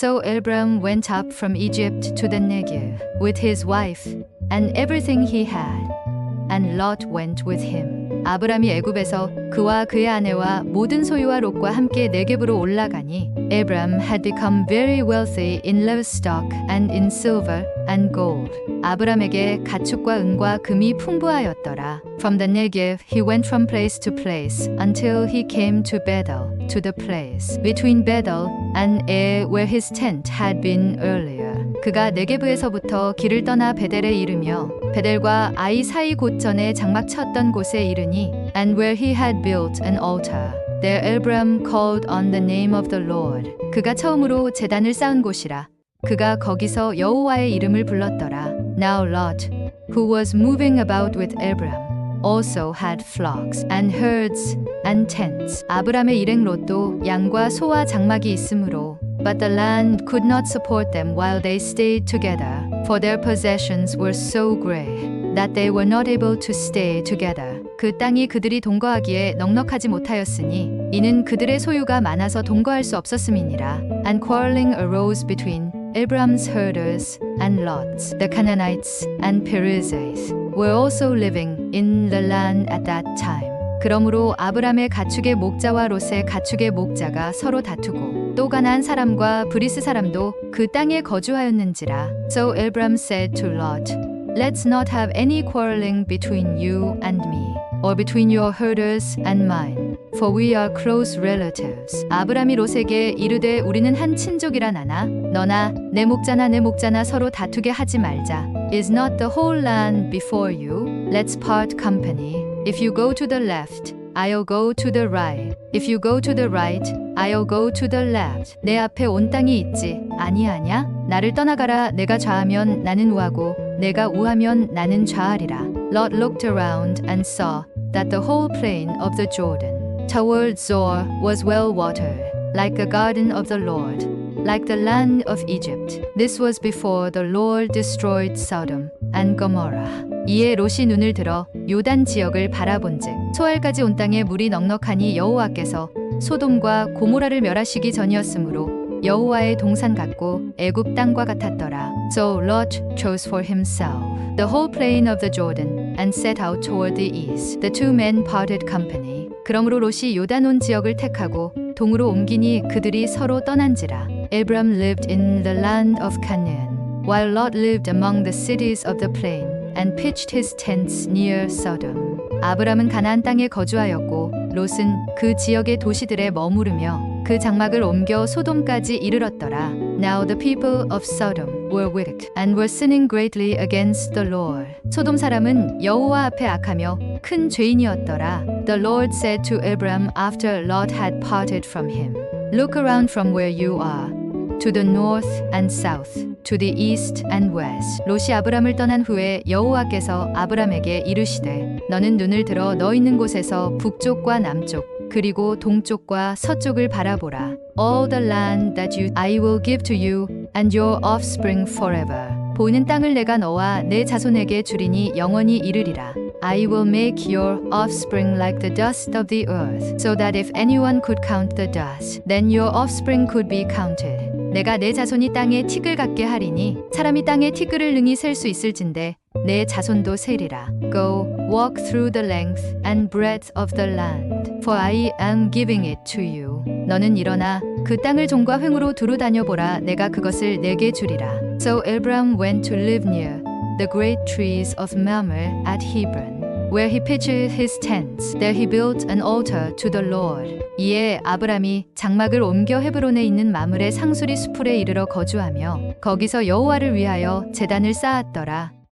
So Abram went up from Egypt to the Negev with his wife and everything he had, and Lot went with him. 아브람이 애굽에서 그와 그의 아내와 모든 소유와 롯과 함께 네겝으로 올라가니 Abram had become very wealthy in livestock and in silver and gold. 아브람에게 가축과 은과 금이 풍부하였더라. From the Negev he went from place to place until he came to Bethel, to the place between Bethel and Ai where his tent had been earlier. 그가 네게브에서부터 길을 떠나 베델에 이르며 베델과 아이 사이 곧전에 장막 쳤던 곳에 이르니 and where he had built an altar. There Abram called on the name of the Lord. 그가 처음으로 제단을 쌓은 곳이라. 그가 거기서 여호와의 이름을 불렀더라. Now Lot, who was moving about with Abram, also had flocks and herds and tents. 아브람의 일행 롯도 양과 소와 장막이 있으므로 But the land could not support them while they stayed together, for their possessions were so great that they were not able to stay together. 그 땅이 그들이 동거하기에 넉넉하지 못하였으니 이는 그들의 소유가 많아서 동거할 수 없었음이니라. And quarreling arose between Abram's herders and Lot's. The Canaanites and Perizzites were also living in the land at that time. 그러므로 아브람의 가축의 목자와 롯의 가축의 목자가 서로 다투고 또 가나안 사람과 브리스 사람도 그 땅에 거주하였는지라. So Abram said to Lot, Let's not have any quarreling between you and me, or between your herders and mine, for we are close relatives. 아브람이 롯에게 이르되 우리는 한 친족이라 나나 너나 내 목자나 내 목자나 서로 다투게 하지 말자. Is not the whole land before you? Let's part company. If you go to the left, I'll go to the right. If you go to the right, I'll go to the left. 내 앞에 온 땅이 있지. 아니하냐? 나를 떠나가라. 내가 좌하면 나는 우하고 내가 우하면 나는 좌하리라. Lot looked around and saw that the whole plain of the Jordan toward Zor was well watered, like a garden of the Lord, like the land of Egypt. This was before the Lord destroyed Sodom Gomorrah. 이에 롯이 눈을 들어 요단 지역을 바라본즉 소알까지 온 땅에 물이 넉넉하니 여호와께서 소돔과 고모라를 멸하시기 전이었으므로 여호와의 동산 같고 애굽 땅과 같았더라. So Lot chose for himself the whole plain of the Jordan and set out toward the east. The two men parted company. 그러므로 롯이 요단 온 지역을 택하고 동으로 옮기니 그들이 서로 떠난지라. Abram lived in the land of Canaan, while Lot lived among the cities of the plain. and pitched his tents near Sodom. 아브람은 가나안 땅에 거주하였고 롯은 그 지역의 도시들에 머무르며 그 장막을 옮겨 소돔까지 이르렀더라. Now the people of Sodom were wicked and were sinning greatly against the Lord. 소돔 사람은 여호와 앞에 악하며 큰 죄인이었더라. The Lord said to Abram after Lot had parted from him, Look around from where you are. To the north and south, to the east and west. 롯이 아브람을 떠난 후에 여호와께서 아브람에게 이르시되 너는 눈을 들어 너 있는 곳에서 북쪽과 남쪽 그리고 동쪽과 서쪽을 바라보라. All the land that you I will give to you and your offspring forever. 보이는 땅을 내가 너와 내 자손에게 주리니 영원히 이르리라. I will make your offspring like the dust of the earth, so that if anyone could count the dust, then your offspring could be counted. 내가 내 자손이 땅에 티끌 같게 하리니 사람이 땅에 티끌을 능히 셀 수 있을진데 내 자손도 세리라. Go, walk through the length and breadth of the land, for I am giving it to you. 너는 일어나 그 땅을 종과 횡으로 두루 다녀보라. 내가 그것을 내게 주리라. So Abram went to live near the great trees of Mamre at Hebron. Where he pitched his tents. There he built an altar to the Lord. 이에 아브람이 장막을 옮겨 헤브론에 있는 마물의 상수리 수풀에 이르러 거주하며 거기서 여호와를 위하여 제단을 쌓았더라.